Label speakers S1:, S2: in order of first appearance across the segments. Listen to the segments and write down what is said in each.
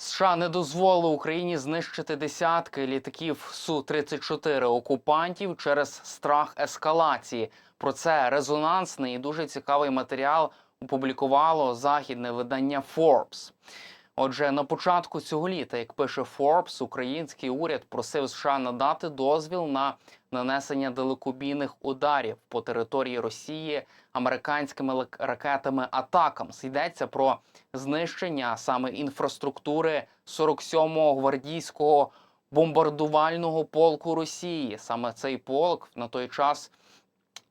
S1: США не дозволили Україні знищити десятки літаків су 34 окупантів через страх ескалації. Про це резонансний і дуже цікавий матеріал опублікувало західне видання Forbes. Отже, на початку цього літа, як пише Forbes, український уряд просив США надати дозвіл на нанесення далекобійних ударів по території Росії американськими ракетами атакам. Йдеться про знищення саме інфраструктури 47-го гвардійського бомбардувального полку Росії. Саме цей полк на той час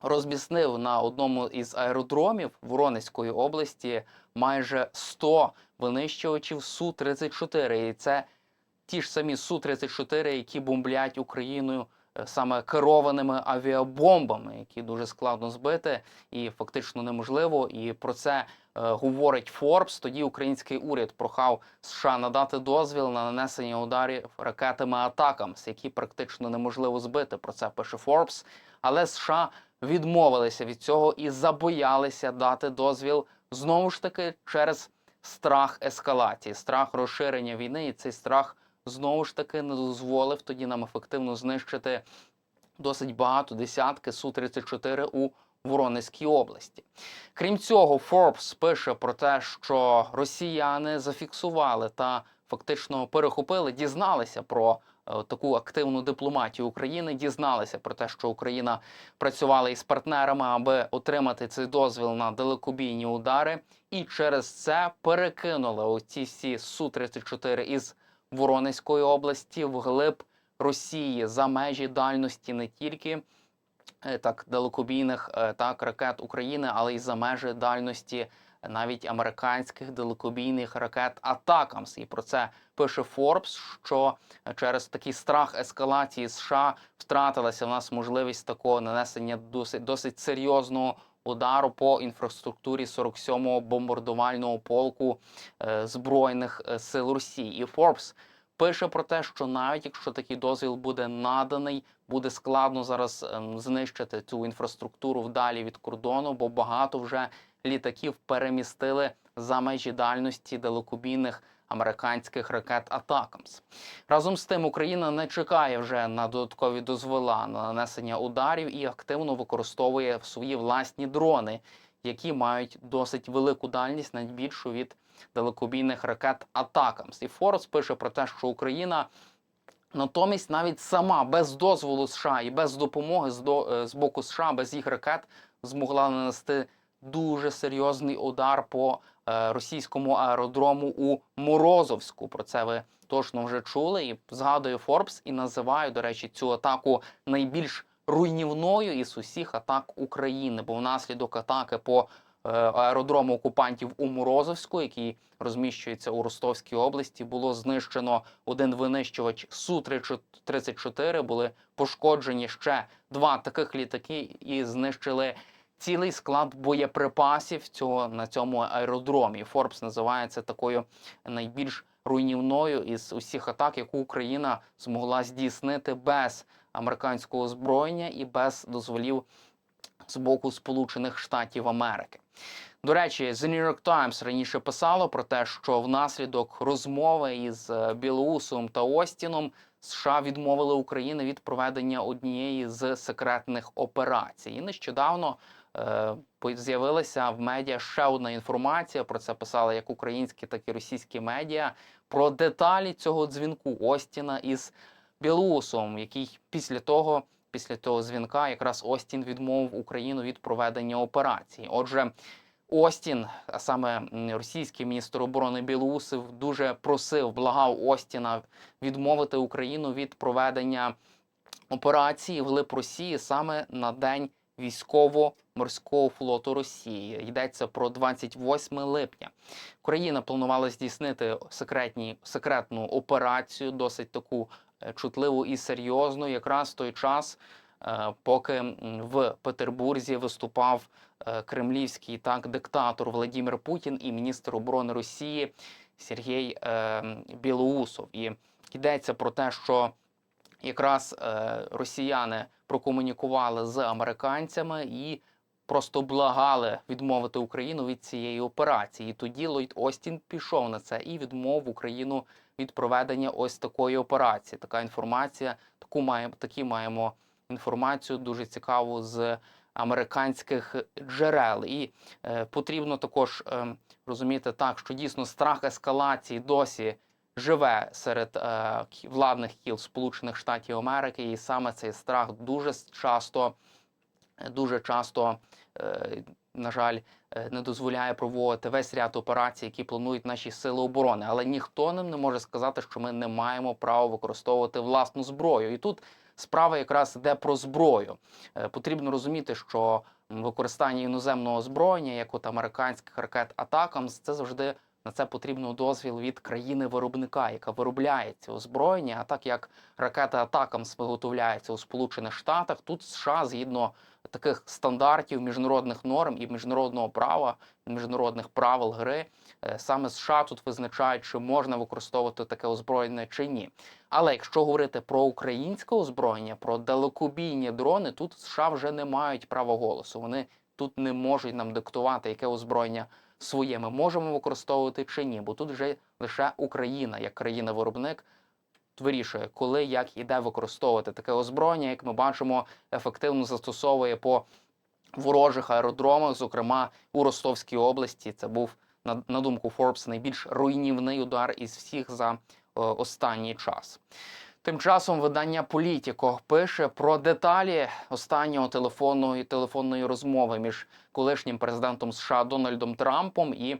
S1: розміснив на одному із аеродромів Воронезької області майже 100 винищувачів су 34 І це ті ж самі су 34 які бомблять Україною е, саме керованими авіабомбами, які дуже складно збити і фактично неможливо. І про це е, говорить Forbes. Тоді український уряд прохав США надати дозвіл на нанесення ударів ракетами атакамс, які практично неможливо збити. Про це пише Forbes. Але США відмовилися від цього і забоялися дати дозвіл знову ж таки через страх ескалації, страх розширення війни, і цей страх знову ж таки не дозволив тоді нам ефективно знищити досить багато десятки су 34 у Воронезькій області. Крім цього, Forbes пише про те, що росіяни зафіксували та фактично перехопили, дізналися про таку активну дипломатію України, дізналися про те, що Україна працювала із партнерами, аби отримати цей дозвіл на далекобійні удари, і через це перекинули оці всі су 34 із Воронезької області вглиб Росії за межі дальності не тільки е, так далекобійних е, так ракет України, але й за межі дальності навіть американських далекобійних ракет Атакамс. І про це пише Forbes, що через такий страх ескалації США втратилася в нас можливість такого нанесення досить досить серйозного удару по інфраструктурі 47-го бомбардувального полку е, збройних е, сил Росії. І Forbes пише про те, що навіть якщо такий дозвіл буде наданий, буде складно зараз ем, знищити цю інфраструктуру вдалі від кордону, бо багато вже літаків перемістили за межі дальності далекобійних американських ракет Атакамс. Разом з тим, Україна не чекає вже на додаткові дозвола на нанесення ударів і активно використовує свої власні дрони, які мають досить велику дальність, навіть більшу від далекобійних ракет Атакамс. І Форс пише про те, що Україна. Натомість навіть сама без дозволу США і без допомоги з, е, боку США, без їх ракет змогла нанести дуже серйозний удар по е, російському аеродрому у Морозовську. Про це ви точно вже чули. І згадує Форбс і називає, до речі, цю атаку найбільш руйнівною із усіх атак України, бо внаслідок атаки по е, аеродрому окупантів у Морозовську, який розміщується у Ростовській області, було знищено один винищувач су 34 Були пошкоджені ще два таких літаки і знищили цілий склад боєприпасів цього на цьому аеродромі. Форбс називає це такою найбільш руйнівною із усіх атак, яку Україна змогла здійснити без американського озброєння і без дозволів з боку Сполучених Штатів Америки. До речі, The New York Times раніше писало про те, що внаслідок розмови із е, Білоусом та Остіном США відмовили Україні від проведення однієї з секретних операцій. І нещодавно з'явилася в медіа ще одна інформація. Про це писали як українські, так і російські медіа про деталі цього дзвінку Остіна із Білоусом, який після того. Після того дзвінка якраз Остін відмовив Україну від проведення операції. Отже, Остін, а саме російський міністр оборони Білоусов, дуже просив, благав Остіна відмовити Україну від проведення операції вглиб Росії саме на день військово-морського флоту Росії. Йдеться про 28 липня. Україна планувала здійснити секретні, секретну операцію, досить таку е, чутливу і серйозну, якраз в той час, е, поки в Петербурзі виступав е, кремлівський так диктатор Владимир Путін і міністр оборони Росії Сергій Білоусов. І йдеться про те, що якраз росіяни прокомунікували з американцями і просто благали відмовити Україну від цієї операції. І тоді Ллойд Остін пішов на це і відмовив Україну від проведення ось такої операції. Така інформація, таку маємо, такі маємо інформацію дуже цікаву з американських джерел. І е, потрібно також е, розуміти так, що дійсно страх ескалації досі живе серед е, владних кіл Сполучених Штатів Америки, і саме цей страх дуже часто, дуже часто, е, на жаль, е, не дозволяє проводити весь ряд операцій, які планують наші сили оборони. Але ніхто нам не може сказати, що ми не маємо права використовувати власну зброю. І тут справа якраз йде про зброю. Е, Потрібно розуміти, що використання іноземного озброєння, як от американських ракет Атакамс, це завжди на це потрібно дозвіл від країни-виробника, яка виробляє ці озброєння. А так як ракета Атакамс виготовляється у Сполучених Штатах, тут США згідно таких стандартів міжнародних норм і міжнародного права, міжнародних правил гри, е, саме США тут визначають, чи можна використовувати таке озброєння чи ні. Але якщо говорити про українське озброєння, про далекобійні дрони, тут США вже не мають права голосу. Вони тут не можуть нам диктувати, яке озброєння своє ми можемо використовувати чи ні. Бо тут вже лише Україна, як країна-виробник, вирішує, коли, як і де використовувати таке озброєння, як ми бачимо, ефективно застосовує по ворожих аеродромах, зокрема у Ростовській області. Це був на, на думку Forbes, найбільш руйнівний удар із всіх за е, останній час. Тим часом видання Політіко пише про деталі останнього телефонної телефонної розмови між колишнім президентом США Дональдом Трампом і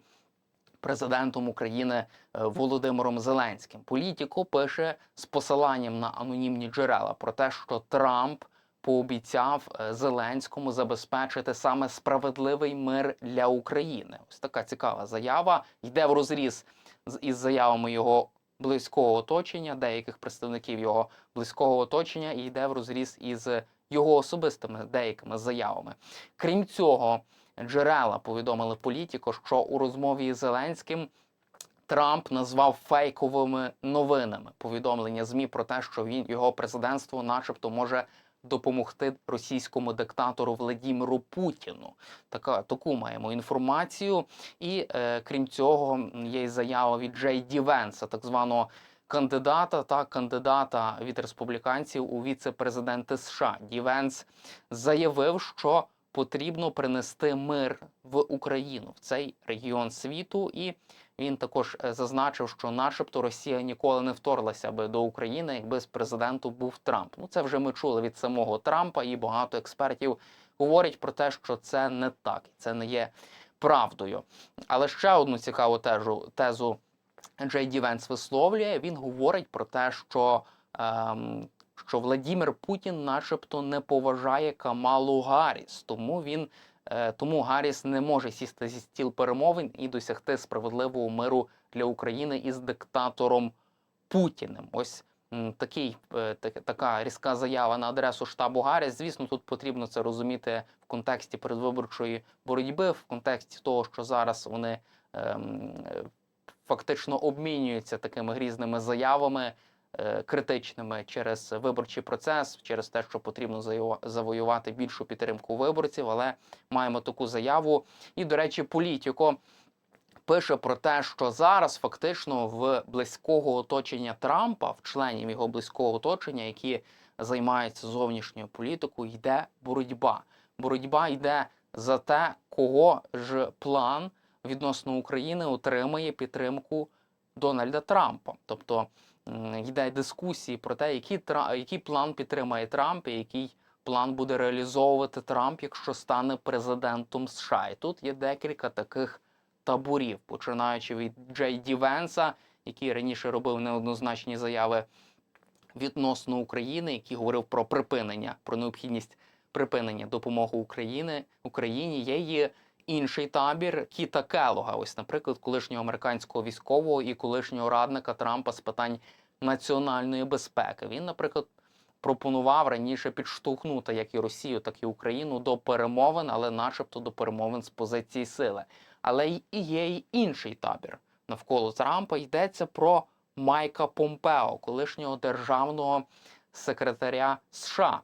S1: президентом України е, Володимиром Зеленським. Політіко пише з посиланням на анонімні джерела про те, що Трамп пообіцяв е, Зеленському забезпечити саме справедливий мир для України. Ось така цікава заява йде в розріз із заявами його близького оточення, деяких представників його близького оточення, і йде в розріз із його особистими деякими заявами. Крім цього, джерела повідомили політико, що у розмові з Зеленським Трамп назвав фейковими новинами повідомлення ЗМІ про те, що він його президентство, начебто, може допомогти російському диктатору Владіміру Путіну. Така таку маємо інформацію. І е, крім цього, є й заява від Джей Ді Венса, так званого кандидата та кандидата від республіканців у віце-президенти США. Ді Венс заявив, що потрібно принести мир в Україну в цей регіон світу, і він також е, зазначив, що, начебто, Росія ніколи не вторглася би до України, якби з президентом був Трамп. Ну це вже ми чули від самого Трампа, і багато експертів говорять про те, що це не так, і це не є правдою. Але ще одну цікаву тезу, тезу Джей Ді Венс висловлює. Він говорить про те, що. Ем, що Владімір Путін, начебто, не поважає Камалу Гарріс, тому він тому Гарріс не може сісти зі стіл перемовин і досягти справедливого миру для України із диктатором Путіним. Ось такий е, так- така різка заява на адресу штабу Гарріс. Звісно, тут потрібно це розуміти в контексті передвиборчої боротьби, в контексті того, що зараз вони ем, е, фактично обмінюються такими грізними заявами е, критичними через виборчий процес, через те, що потрібно завоювати більшу підтримку виборців. Але маємо таку заяву. І, до речі, політико пише про те, що зараз фактично в близького оточення Трампа, в членів його близького оточення, які займаються зовнішньою політикою, йде боротьба. Боротьба йде за те, кого ж план відносно України отримає підтримку Дональда Трампа. Тобто йде дискусії про те, який, який план підтримає Трамп, і який план буде реалізовувати Трамп, якщо стане президентом США. І тут є декілька таких таборів, починаючи від Джей Ді Венса, який раніше робив неоднозначні заяви відносно України, який говорив про припинення, про необхідність припинення допомоги України Україні. Є і інший табір Кіта Келога. Ось, наприклад, колишнього американського військового і колишнього радника Трампа з питань національної безпеки. Він, наприклад, пропонував раніше підштовхнути як і Росію, так і Україну до перемовин, але, начебто, до перемовин з позиції сили. Але і є й інший табір навколо Трампа. Йдеться про Майка Помпео, колишнього державного секретаря США.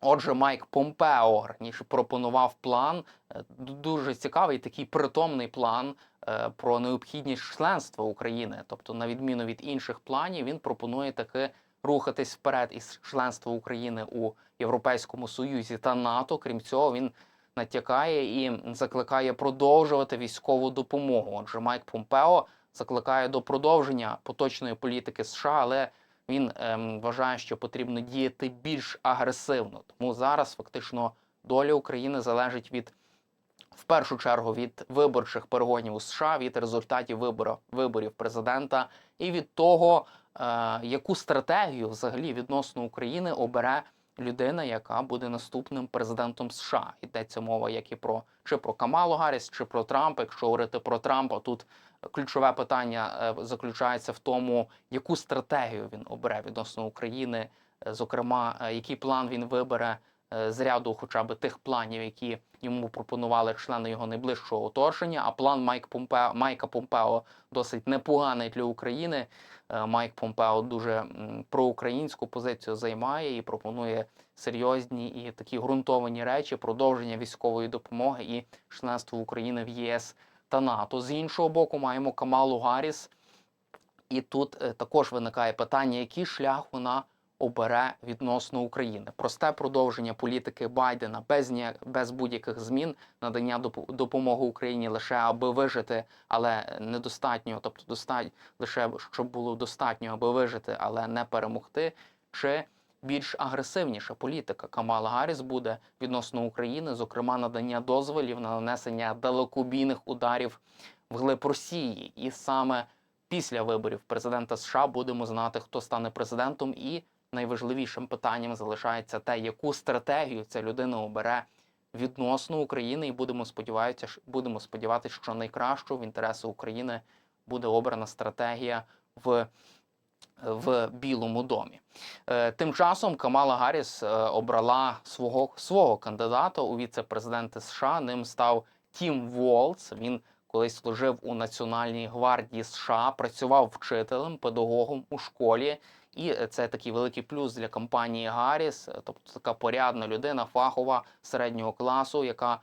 S1: Отже, Майк Помпео раніше пропонував план, е, дуже цікавий такий притомний план е, про необхідність членства України. Тобто, на відміну від інших планів, він пропонує таки рухатись вперед із членства України у Європейському Союзі та НАТО. Крім цього, він натякає і закликає продовжувати військову допомогу. Отже, Майк Помпео закликає до продовження поточної політики США, але він ем, вважає, що потрібно діяти більш агресивно. Тому зараз фактично доля України залежить від в першу чергу від виборчих перегонів у США, від результатів вибору, виборів президента і від того, е, яку стратегію взагалі відносно України обере людина, яка буде наступним президентом США. Йдеться мова як і про чи про Камалу Гарріс, чи про Трампа. Якщо говорити про Трампа, тут ключове питання е, заключається в тому, яку стратегію він обере відносно України, е, зокрема, е, який план він вибере з ряду, хоча б тих планів, які йому пропонували члени його найближчого оточення. А план Майк Помпео, Майка Помпео досить непоганий для України. Майк Помпео дуже проукраїнську позицію займає і пропонує серйозні і такі ґрунтовані речі, продовження військової допомоги і членство України в ЄС та НАТО. З іншого боку, маємо Камалу Гарріс. І тут е, також виникає питання, який шлях вона обере відносно України. Просте продовження політики Байдена без ніяк, без будь-яких змін, надання допомоги Україні лише аби вижити, але недостатньо, тобто достатньо лише щоб було достатньо, аби вижити, але не перемогти. Чи більш агресивніша політика. Камала Гарріс буде відносно України, зокрема надання дозволів на нанесення далекобійних ударів вглиб Росії, і саме після виборів президента США будемо знати, хто стане президентом, і найважливішим питанням залишається те, яку стратегію ця людина обере відносно України, і будемо сподіватися, будемо сподіватися, що найкращу в інтереси України буде обрана стратегія в, в Білому домі. Е, Тим часом Камала Гарріс е, обрала свого свого кандидата у віце-президенти США. Ним став Тім Волц. Він колись служив у Національній гвардії США, працював вчителем, педагогом у школі. І це такий великий плюс для компанії Гарріс, е, тобто така порядна людина, фахова середнього класу, яка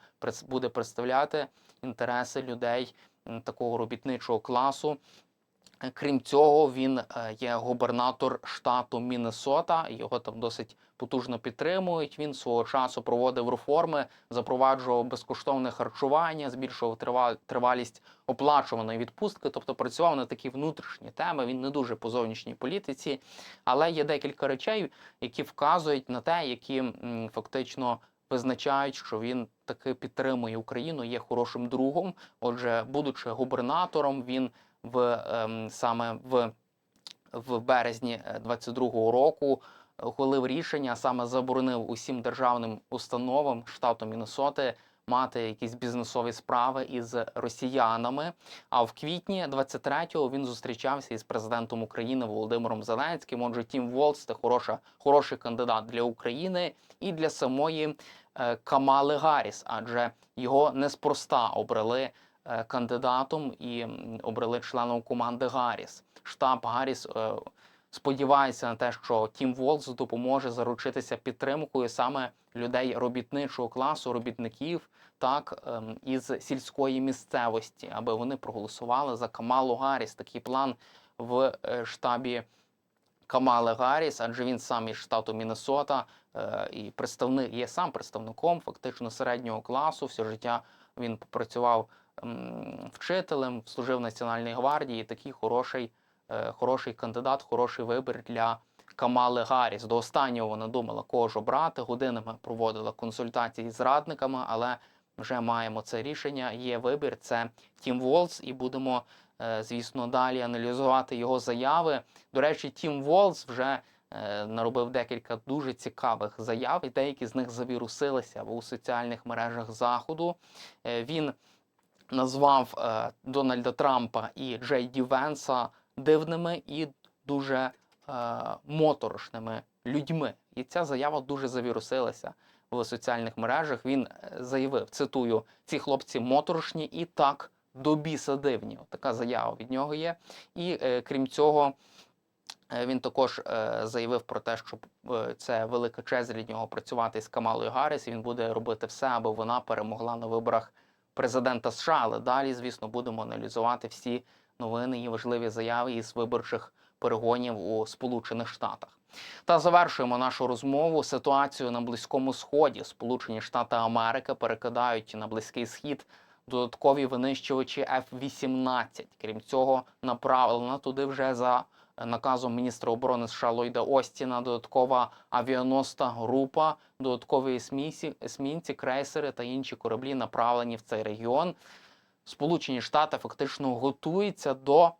S1: буде представляти інтереси людей такого робітничого класу. Крім цього, він е, є губернатор штату Міннесота. Його там досить потужно підтримують. Він свого часу проводив реформи, запроваджував безкоштовне харчування, збільшував трива- тривалість оплачуваної відпустки, тобто працював на такі внутрішні теми. Він не дуже по зовнішній політиці, але є декілька речей, які вказують на те, які фактично. Визначають, що він таки підтримує Україну, є хорошим другом. Отже, будучи губернатором, він в ем, саме в, в березні 22-го року ухвалив рішення, саме заборонив усім державним установам штату Міннесоти мати якісь бізнесові справи із росіянами. А в квітні 23-го він зустрічався із президентом України Володимиром Зеленським. Отже, Тім Волц це хороша, хороший кандидат для України і для самої е, Камали Гарріс, адже його неспроста обрали е, кандидатом і обрали членом команди Гарріс. Штаб Гарріс е, сподівається на те, що Тім Волц допоможе заручитися підтримкою саме людей робітничого класу, робітників, так ем, із сільської місцевості, аби вони проголосували за Камалу Гарріс. Такий план в е, штабі Камали Гарріс, адже він сам із штату Міннесота е, і представник є сам представником фактично середнього класу. Все життя він працював м, вчителем, служив в Національній гвардії. Такий хороший, е, хороший кандидат, хороший вибір для Камали Гарріс. До останнього вона думала, кого ж обрати. Годинами проводила консультації з радниками, але вже маємо це рішення. Є вибір. Це Тім Волц, і будемо, е, звісно, далі аналізувати його заяви. До речі, Тім Волц вже е, наробив декілька дуже цікавих заяв, і деякі з них завірусилися у соціальних мережах Заходу. Він назвав е, Дональда Трампа і Джей Ді Венса дивними і дуже е, моторошними людьми. І ця заява дуже завірусилася в соціальних мережах. Він е, заявив: цитую: ці хлопці моторошні і так до біса дивні. Така заява від нього є. І е, крім цього, Е, Він також е, заявив про те, що е, це велика честь для нього працювати з Камалою Гарріс. і Він буде робити все, аби вона перемогла на виборах президента США. Але далі, звісно, будемо аналізувати всі новини і важливі заяви із виборчих перегонів у Сполучених Штатах. Та завершуємо нашу розмову ситуацію на Близькому Сході. Сполучені Штати Америки перекидають на Близький Схід додаткові винищувачі F-18. Крім цього, направлена туди вже за наказом міністра оборони США Ллойда Остіна додаткова авіаносна група, додаткові есмінці, есмінці, крейсери та інші кораблі направлені в цей регіон. Сполучені Штати фактично готуються до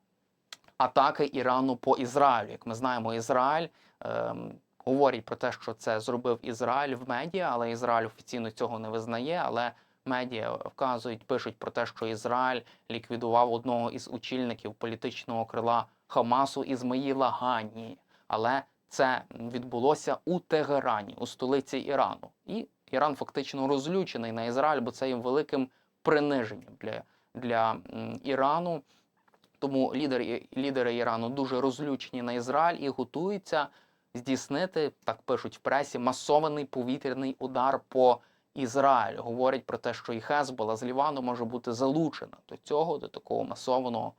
S1: атаки Ірану по Ізраїлю. Як ми знаємо, Ізраїль ем, говорить про те, що це зробив Ізраїль в медіа, але Ізраїль офіційно цього не визнає. Але медіа вказують, пишуть про те, що Ізраїль ліквідував одного із очільників політичного крила Хамасу Ізмаїла Ганії. Але це відбулося у Тегерані, у столиці Ірану. І Іран фактично розлючений на Ізраїль, бо це є великим приниженням для, для Ірану. Тому лідери, лідери Ірану дуже розлючені на Ізраїль і готуються здійснити, так пишуть в пресі, масований повітряний удар по Ізраїлю. Говорять про те, що і Хезбола з Лівану може бути залучена до цього, до такого масованого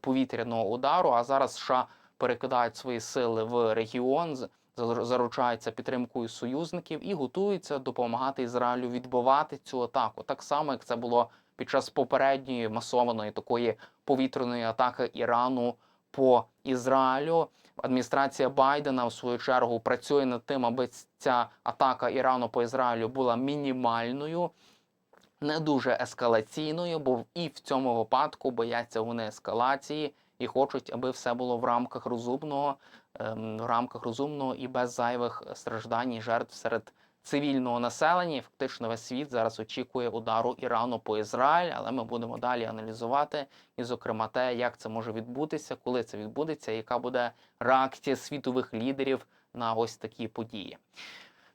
S1: повітряного удару. А зараз США перекидають свої сили в регіон, заручаються підтримкою союзників і готуються допомагати Ізраїлю відбивати цю атаку. Так само, як це було під час попередньої масованої такої повітряної атаки Ірану по Ізраїлю. Адміністрація Байдена в свою чергу працює над тим, аби ця атака Ірану по Ізраїлю була мінімальною, не дуже ескалаційною, бо і в цьому випадку бояться вони ескалації і хочуть, аби все було в рамках розумного, ем, в рамках розумного і без зайвих страждань і жертв серед цивільного населення. І фактично весь світ зараз очікує удару Ірану по Ізраїль, але ми будемо далі аналізувати і, зокрема, те, як це може відбутися, коли це відбудеться, яка буде реакція світових лідерів на ось такі події.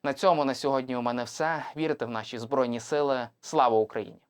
S1: На цьому на сьогодні у мене все. Вірте в наші збройні сили. Слава Україні!